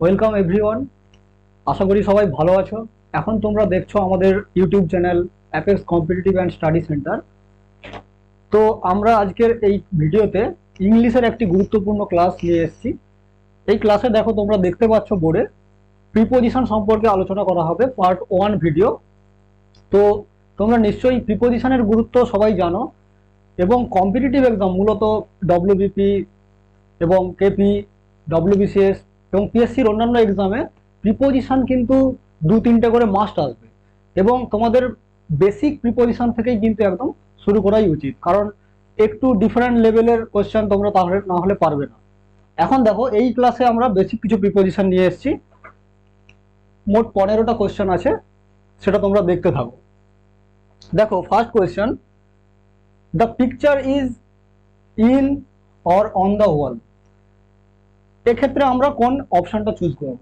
Welcome everyone আশা করি সবাই ভালো আছো। এখন তোমরা দেখছ আমাদের YouTube channel apex competitive and study centre তো আমরা আজকের এই ভিডিওতে ইংলিশের একটি গুরুত্বপূর্ণ ক্লাস নিয়ে এসেছি। এই ক্লাসে দেখো তোমরা দেখতে পাচ্ছ বোর্ডে প্রিপোজিশন সম্পর্কে আলোচনা করা হবে পার্ট ওয়ান ভিডিও তো তোমরা নিশ্চয়ই প্রিপোজিশনের গুরুত্ব সবাই জানো এবং কম্পিটিটিভ এক্সাম মূলত ডব্লিউবিপি এবং কেপি ডব্লিউবিসিএস এবং পিএসসির অন্যান্য এক্সামে প্রিপোজিশন কিন্তু দু, তিনটে করে মাস্ট আসবে। এবং তোমাদের বেসিক প্রিপোজিশন থেকেই কিন্তু একদম শুরু করাই উচিত। কারণ একটু ডিফারেন্ট লেভেলের কোয়েশ্চেন তোমরা তাহলে না হলে পারবে না। এখন দেখো, এই ক্লাসে আমরা বেসিক কিছু প্রিপোজিশন নিয়ে এসেছি। মোট পনেরোটা কোয়েশ্চেন আছে, সেটা তোমরা দেখতে থাকো। দেখো first question the picture is in or on the wall এক্ষেত্রে আমরা কোন অপশনটা চুজ করব?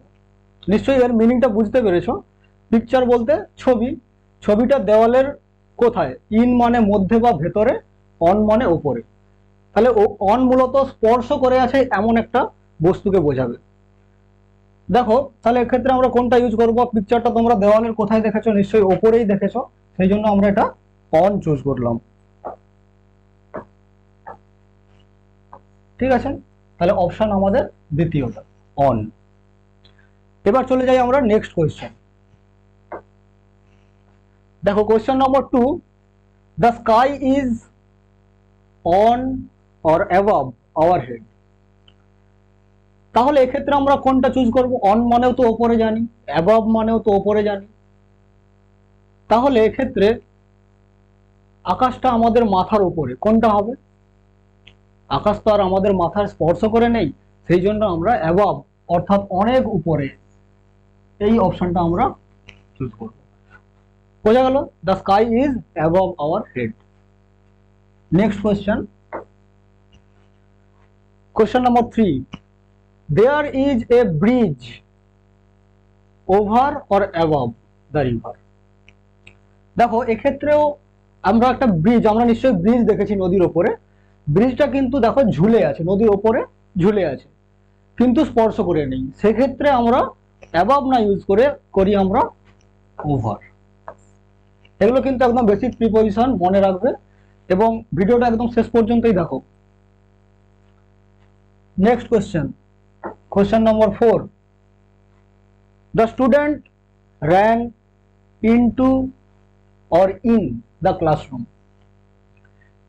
নিশ্চয়ই এর মিনিংটা বুঝতে পেরেছ। পিকচার বলতে ছবি। ছবিটা দেওয়ালের কোথায়? ইন মানে মধ্যে বা ভেতরে অন মানে ওপরে তাহলে অন মূলত স্পর্শ করে আছে এমন একটা বস্তুকে বোঝাবে। দেখো, তাহলে এক্ষেত্রে আমরা কোনটা ইউজ করব? পিকচারটা তোমরা দেওয়ালের কোথায় দেখেছ? নিশ্চয়ই ওপরেই দেখেছ। সেই জন্য আমরা এটা অন চুজ করলাম। ঠিক আছে? তাহলে অপশন আমাদের দ্বিতীয়টা অন এবার চলে যাই আমরা নেক্সট কোয়েশ্চেন দেখো question number two the sky is on or above our head তাহলে এক্ষেত্রে আমরা কোনটা চুজ করব? অন মানেও তো ওপরে জানি অ্যাভাব মানেও তো ওপরে জানি। তাহলে এক্ষেত্রে আকাশটা আমাদের মাথার উপরে, কোনটা হবে? আকাশ তো আর আমাদের মাথার স্পর্শ করে নেই সেই জন্য আমরা অ্যাভাব অর্থাৎ অনেক উপরে, এই অপশনটা আমরা চুজ করব। বোঝা গেল? The sky is above our head next question question number three there is a bridge over or above the river দেখো, এক্ষেত্রেও আমরা একটা ব্রিজ আমরা নিশ্চয়ই ব্রিজ দেখেছি নদীর ওপরে। ব্রিজটা কিন্তু দেখো ঝুলে আছে, নদীর ওপরে ঝুলে আছে। কিন্তু স্পর্শ করে নেই। সেক্ষেত্রে আমরা অ্যাবাব না ইউজ করে করি আমরা ওভার এগুলো কিন্তু একদম বেসিক প্রিপোজিশন মনে রাখবে। এবং ভিডিওটা একদম শেষ পর্যন্তই দেখো। Next question question number four the student ran into or in the classroom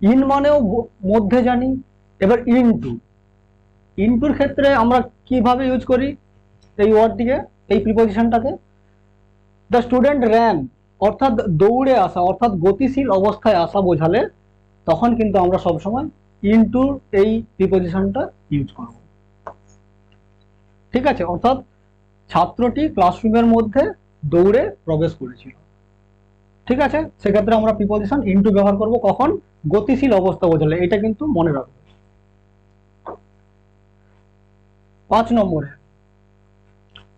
in মানেও মধ্যে জানি, এবার ইনটু ইনটুর ক্ষেত্রে আমরা কীভাবে ইউজ করি এই ওয়ার্ডটিকে এই প্রিপোজিশনটাকে দ্য স্টুডেন্ট র্যান অর্থাৎ দৌড়ে আসা, অর্থাৎ গতিশীল অবস্থায় আসা বোঝালে তখন কিন্তু আমরা সবসময় ইনটু এই প্রিপোজিশনটা ইউজ করব। ঠিক আছে? অর্থাৎ ছাত্রটি ক্লাসরুমের মধ্যে দৌড়ে প্রবেশ করেছিল। ঠিক আছে? সেক্ষেত্রে আমরা প্রিপোজিশন ইনটু ব্যবহার করব। কখন? গতিশীল অবস্থা বোঝালে। এটা কিন্তু মনে রাখবে। পাঁচ নম্বরে।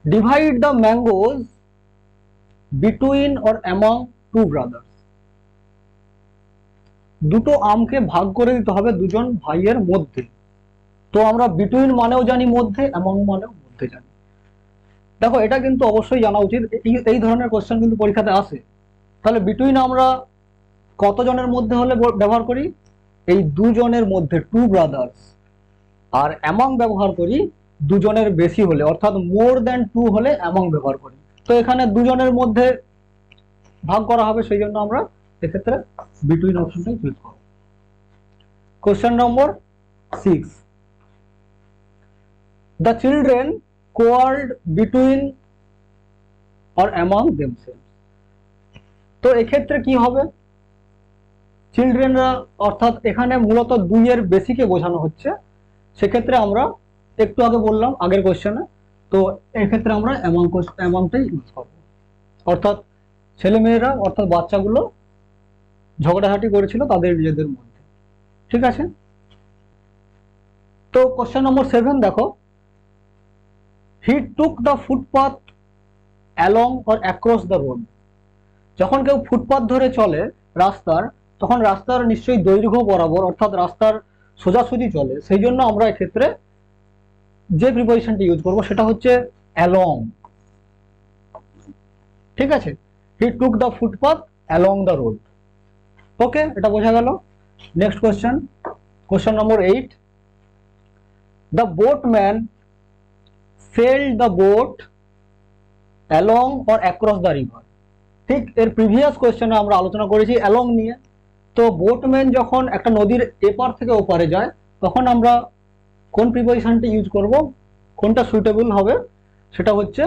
Divide the mangoes between or among two brothers দুটো আমকে ভাগ করে দিতে হবে দুজন ভাইয়ের মধ্যে। তো আমরা বিটুইন মানেও জানি মধ্যে অ্যামং মানেও মধ্যে জানি। দেখো, এটা কিন্তু অবশ্যই জানা উচিত। এই- ধরনের কোশ্চেন কিন্তু পরীক্ষাতে আসে। তাহলে বিটুইন আমরা কতজনের মধ্যে হলে ব্যবহার করি? এই দুজনের মধ্যে টু ব্রাদার্স আর অ্যামং ব্যবহার করি দুজনের বেশি হলে, অর্থাৎ মোর দ্যান টু হলে অ্যামং ব্যবহার করি। তো এখানে দুজনের মধ্যে ভাগ করা হবে, সেই জন্য আমরা এক্ষেত্রে বিটুইন অপশনটাই চুজ করব। Question number six the children quarrelled between or among themselves তো এক্ষেত্রে কি হবে? চিলড্রেনরা অর্থাৎ এখানে মূলত দুইয়ের বেশিকে বোঝানো হচ্ছে। সেক্ষেত্রে আমরা একটু আগে বললাম, আগের কোশ্চেনে তো এক্ষেত্রে আমরা অ্যামাউন্ট অ্যামাউন্টটাই ইউজ করব। অর্থাৎ ছেলেমেয়েরা, অর্থাৎ বাচ্চাগুলো ঝগড়াঝাটি করেছিল তাদের নিজেদের মধ্যে। ঠিক আছে? তো কোশ্চেন নম্বর সেভেন দেখো। He took the footpath along or across the road যখন কেউ ফুটপাথ ধরে চলে রাস্তার, তখন রাস্তার নিশ্চয়ই দৈর্ঘ্য বরাবর, অর্থাৎ রাস্তার সোজাসুজি চলে। সেই জন্য আমরা এক্ষেত্রে যে প্রিপোজিশনটি ইউজ করব সেটা হচ্ছে অ্যালং ঠিক আছে? He took the footpath along the road okay এটা বোঝা গেল। Next question question number eight the boatman sail the boat along or across the river ঠিক, এর প্রিভিয়াস কোয়েশ্চেনে আমরা আলোচনা করেছি অ্যালং নিয়ে। তো বোটম্যান যখন একটা নদীর এপার থেকে ওপারে যায়, তখন আমরা কোন প্রিপোজিশনটা ইউজ করব, কোনটা সুইটেবল হবে, সেটা হচ্ছে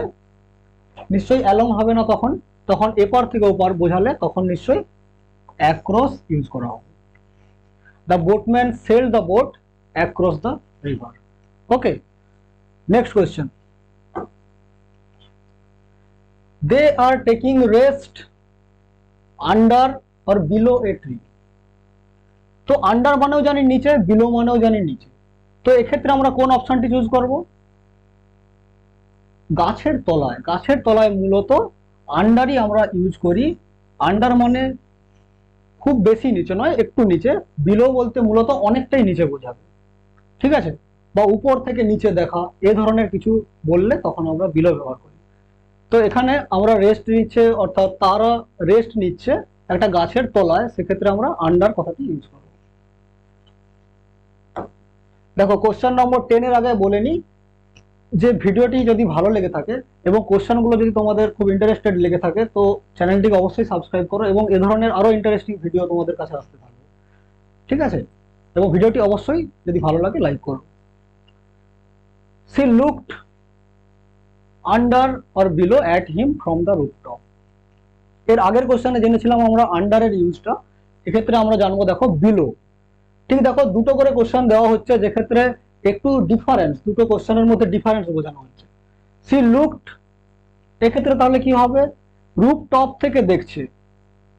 নিশ্চয়ই অ্যালং হবে না তখন তখন এপার থেকে ওপার বোঝালে তখন নিশ্চয়ই অ্যাক্রস ইউজ করা হবে। The boatman sail the boat across the river okay next question they are taking rest under or below a tree তো আন্ডার মানেও জানি নিচে বিলো মানেও জানি নিচে। তো এক্ষেত্রে আমরা কোন অপশনটি চুজ করব? গাছের তলায়। গাছের তলায় মূলত আন্ডারই আমরা ইউজ করি। আন্ডার মানে খুব বেশি নিচে নয়, একটু নিচে। বিলো বলতে মূলত অনেকটাই নিচে বোঝাবে। ঠিক আছে? বা উপর থেকে নিচে দেখা, এ ধরনের কিছু বললে তখন আমরা বিলো ব্যবহার করি। তো এখানে আমরা রেস্ট নিচ্ছে, অর্থাৎ তারা রেস্ট নিচ্ছে একটা গাছের তলায়। সেক্ষেত্রে আমরা আন্ডার কথাটি ইউজ করব। দেখো কোশ্চেন নম্বর টেনের আগে বলে নিই যে ভিডিওটি যদি ভালো লেগে থাকে এবং কোশ্চেনগুলো যদি তোমাদের খুব ইন্টারেস্টেড লেগে থাকে, তো চ্যানেলটিকে অবশ্যই সাবস্ক্রাইব করো এবং এ ধরনের আরও ইন্টারেস্টিং ভিডিও তোমাদের কাছে আসতে থাকবে ঠিক আছে? এবং ভিডিওটি অবশ্যই যদি ভালো লাগে লাইক করো। She looked under or below at him from the rooftop এর আগের কোশ্চেনে জেনেছিলাম আমরা আন্ডারের ইউজটা এক্ষেত্রে আমরা জানব, দেখো বিলো ঠিক দেখো দুটো করে কোশ্চেন দেওয়া হচ্ছে, যেক্ষেত্রে একটু ডিফারেন্স দুটো কোশ্চেনের মধ্যে ডিফারেন্স বোঝানো হচ্ছে। সি লুকড এক্ষেত্রে তাহলে কি হবে? রুপ টপ থেকে দেখছে,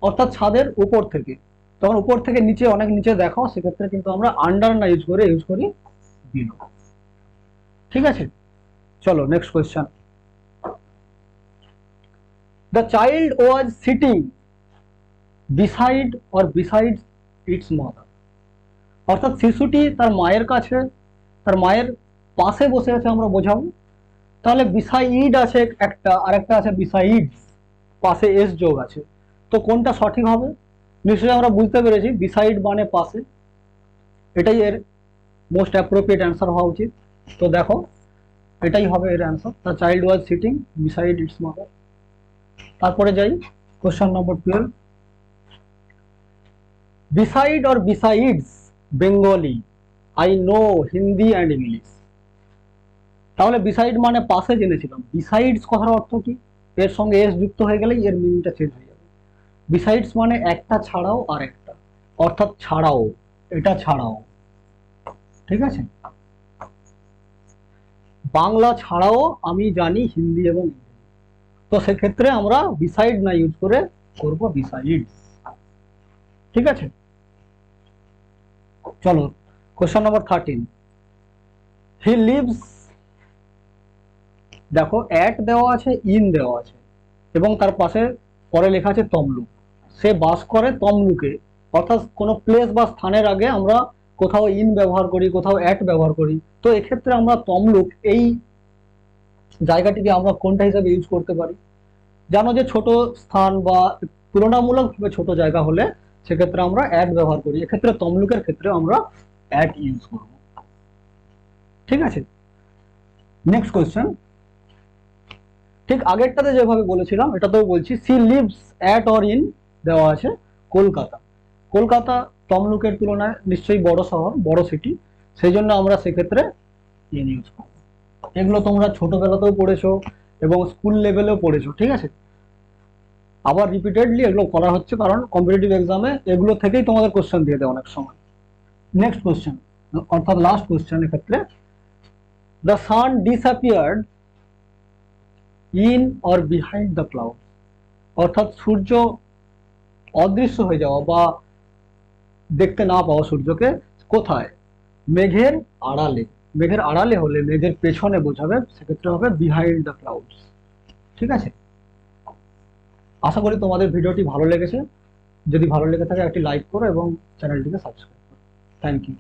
অর্থাৎ ছাদের উপর থেকে। তখন উপর থেকে নিচে, অনেক নিচে দেখাও সেক্ষেত্রে কিন্তু আমরা আন্ডার না ইউজ করে ইউজ করি বিলো ঠিক আছে? চলো next question the child was sitting beside or beside its mother অর্থাৎ শিশুটি তার মায়ের কাছে, তার মায়ের পাশে বসে আছে আমরা বোঝাবো। তাহলে বিসাইড আছে একটা আর একটা আছে বিসাইডস পাশে এস যোগ আছে। তো কোনটা সঠিক হবে? নিশ্চয়ই আমরা বুঝতে পেরেছি বিসাইড মানে পাশে। এটাই এর মোস্ট অ্যাপ্রোপ্রিয়েট অ্যান্সার হওয়া উচিত। তো দেখো, এটাই হবে এর answer the child was sitting beside its mother তারপরে যাই question number twelve beside or besides Bengali I know Hindi and English তাহলে বিসাইড মানে পাশে জেনেছিলাম। বিসাইডস কথার অর্থ কি? এর সঙ্গে এস যুক্ত হয়ে গেলেই এর মিনিংটা চেঞ্জ হয়ে যাবে। বিসাইডস মানে একটা ছাড়াও আর একটা। অর্থাৎ ছাড়াও। এটা ছাড়াও। ঠিক আছে? বাংলা ছাড়াও আমি জানি, হিন্দি এবং তো সেক্ষেত্রে আমরা বিসাইড না ইউজ করে করব বিসাইডস ঠিক আছে? চলো question number thirteen he lives দেখো অ্যাট দেওয়া আছে ইন দেওয়া আছে, এবং তার পাশে পরে লেখা আছে তমলুক। সে বাস করে তমলুকে, অর্থাৎ কোনো প্লেস বা স্থানের আগে আমরা কোথাও ইন ব্যবহার করি, কোথাও অ্যাট ব্যবহার করি। তো এক্ষেত্রে আমরা তমলুক, এই জায়গাটিকে আমরা কোনটা হিসাবে ইউজ করতে পারি? জানো যে ছোট স্থান বা তুলনামূলকভাবে ছোট জায়গা হলে সেক্ষেত্রে আমরা অ্যাড ব্যবহার করি। এক্ষেত্রে তমলুকের ক্ষেত্রে আমরা অ্যাড ইউজ করব। ঠিক আছে? নেক্সট কোয়েশ্চেন ঠিক আগেরটাতে যেভাবে বলেছিলাম, এটাতেও বলছি she lives at or in দেওয়া আছে কলকাতা। কলকাতা তমলুকের তুলনায় নিশ্চয়ই বড় শহর, বড় সিটি সেই জন্য আমরা সেক্ষেত্রে ইন ইউজ করব। এগুলো তোমরা ছোটবেলাতেও পড়েছো এবং স্কুল লেভেলেও পড়েছো, ঠিক আছে? আবার রিপিটেডলি এগুলো করা হচ্ছে, কারণ কম্পিটিটিভ এক্সামে এগুলো থেকেই তোমাদের কোশ্চেন দিয়ে দেয় অনেক সময়। নেক্সট কোশ্চেন অর্থাৎ লাস্ট কোশ্চেন ক্ষেত্রে the sun disappeared in or behind the cloud অর্থাৎ সূর্য অদৃশ্য হয়ে যাওয়া বা দেখতে না পাওয়া সূর্যকে কোথায়? মেঘের আড়ালে। মেঘের আড়ালে হলে মেঘের পেছনে বোঝাবে, সেক্ষেত্রে হবে বিহাইন্ড দ্য ক্লাউডস ঠিক আছে? আশা করি তোমাদের ভিডিওটি ভালো লেগেছে। যদি ভালো লেগে থাকে, একটি লাইক করো এবং চ্যানেলটিকে সাবস্ক্রাইব করো। Thank you